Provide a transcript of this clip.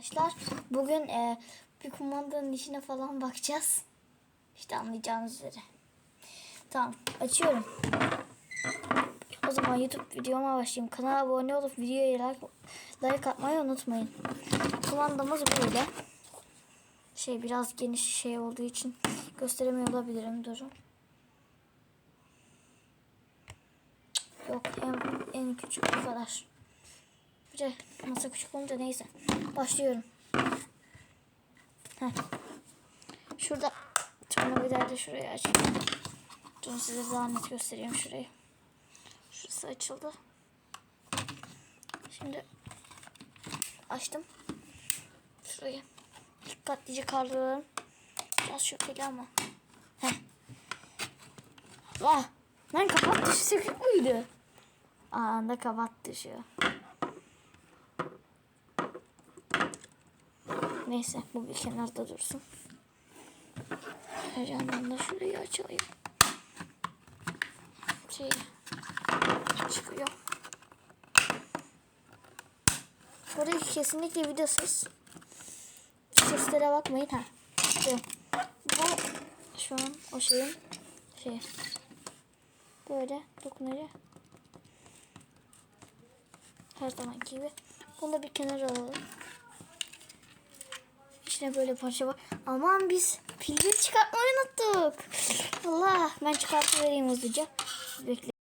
Arkadaşlar bugün e, bir kumandanın içine falan bakacağız. İşte anlayacağınız üzere. Tamam açıyorum. O zaman YouTube videoma başlayayım. Kanala abone olup videoya like, like atmayı unutmayın. Kumandamız böyle. Şey biraz geniş şey olduğu için gösteremiyor olabilirim. Durun. Yok en, en küçük bu. De masa küçük olunca neyse. Başlıyorum. Heh. Şurada daha da şurayı açayım. Dur size daha net göstereyim şurayı. Şurası açıldı. Şimdi açtım. Şurayı dikkatlice kaldırıyorum. Biraz şüpheli ama. Heh. Vah! Lan kapat dışı sökük müydü? Anında kapat dışı. Neyse bu bir kenarda dursun. Her yandan da şurayı açayım. Şey çıkıyor. Buradaki kesinlikle videosuz. Seslere bakmayın ha. İşte bu şu an o şeyin şey böyle dokununca her zaman gibi. Bunu da bir kenara alalım. İçine böyle parça var. Aman biz pilleri çıkartmayı unuttuk. Allah ben çıkartıp vereyim hızlıca. Bekle.